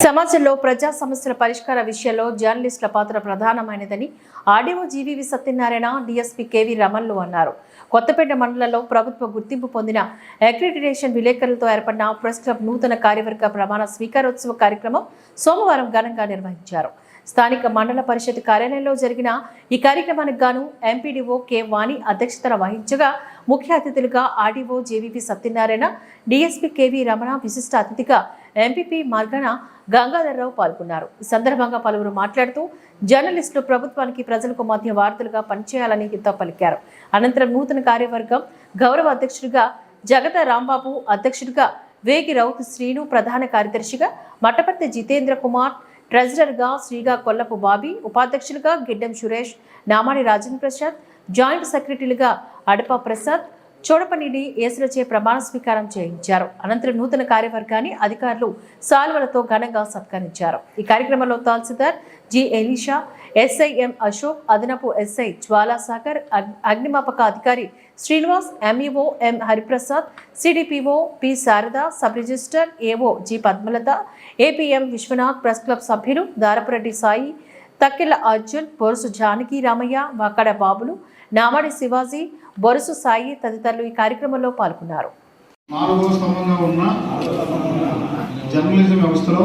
సమాజంలో ప్రజా సమస్యల పరిష్కార విషయంలో జర్నలిస్టుల పాత్ర ప్రధానమైనదని RDO GVV Satyanarayana DSP KV రమణలు అన్నారు. కొత్తపేట మండలంలో ప్రభుత్వ గుర్తింపు పొందిన అక్రిడిటేషన్ విలేకరులతో ఏర్పడిన ప్రెస్ క్లబ్ నూతన కార్యవర్గ ప్రమాణ స్వీకారోత్సవ కార్యక్రమం సోమవారం ఘనంగా నిర్వహించారు. స్థానిక మండల పరిషత్ కార్యాలయంలో జరిగిన ఈ కార్యక్రమానికి గాను ఎంపీడీఓ కె వాణి అధ్యక్షతన వహించగా ముఖ్య అతిథులుగా RDO JVP Satyanarayana DSP KV Ramana విశిష్ట అతిథిగా ఎంపీపీ మార్గన గంగాధరరావు పాల్గొన్నారు. ఈ సందర్భంగా పలువురు మాట్లాడుతూ జర్నలిస్టులు ప్రభుత్వానికి ప్రజలకు మధ్య వార్తలుగా పనిచేయాలని హితో పలికారు. అనంతరం నూతన కార్యవర్గం గౌరవ అధ్యక్షుడిగా జగత రాంబాబు అధ్యక్షుడిగా వేగి రౌత్ శ్రీను ప్రధాన కార్యదర్శిగా మట్టపర్తి జితేంద్ర కుమార్ ట్రెజరర్గా శ్రీగా కొల్లపు బాబీ ఉపాధ్యక్షులుగా గిడ్డం సురేష్ నామాని రాజేంద్ర ప్రసాద్ జాయింట్ సెక్రటరీలుగా అడప ప్రసాద్ చోడపల్లిని ఏసులచే ప్రమాణ స్వీకారం చేయించారు. అనంతరం నూతన కార్యవర్గాన్ని అధికారులు సాల్వలతో ఘనంగా సత్కరించారు. ఈ కార్యక్రమంలో tahsildar G Elisha SI M Ashok అదనపు ఎస్ఐ జ్వాలాసాగర్ అగ్- అగ్నిమాపక అధికారి Srinivas MEO M Hariprasad CDPO P Sharada sub register AO G Padmalatha APM Vishwanath press club సభ్యులు దారపురెడ్డి సాయి తక్కెల అర్జున్ బొరుసు జానకి రామయ్య వాకడ బాబులు నామడి శివాజీ బొరుసు సాయి తదితరులు ఈ కార్యక్రమంలో పాల్గొన్నారు. ఉన్న జర్నలిజం వ్యవస్థలో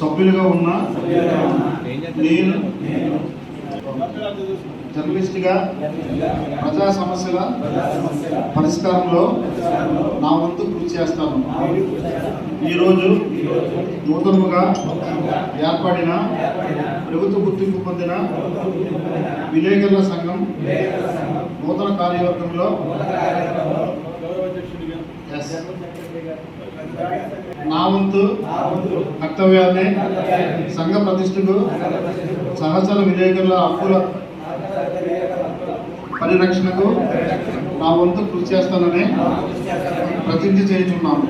సభ్యులుగా ఉన్న నేను జర్నలిస్ట్గా ప్రజా సమస్యల పరిష్కారంలో నా వంతు కృషి చేస్తాను. ఈరోజు నూతనముగా ఏర్పడిన ప్రభుత్వ గుర్తింపు పొందిన విలేకరుల సంఘం నూతన కార్యవర్గంలో నా వంతు కర్తవ్యాన్ని సంఘ ప్రతిష్టకు సహచర విలేకరుల హక్కుల పరిరక్షణకు నా వంతు కృషి చేస్తానని ప్రతిజ్ఞ చేయుచున్నాను.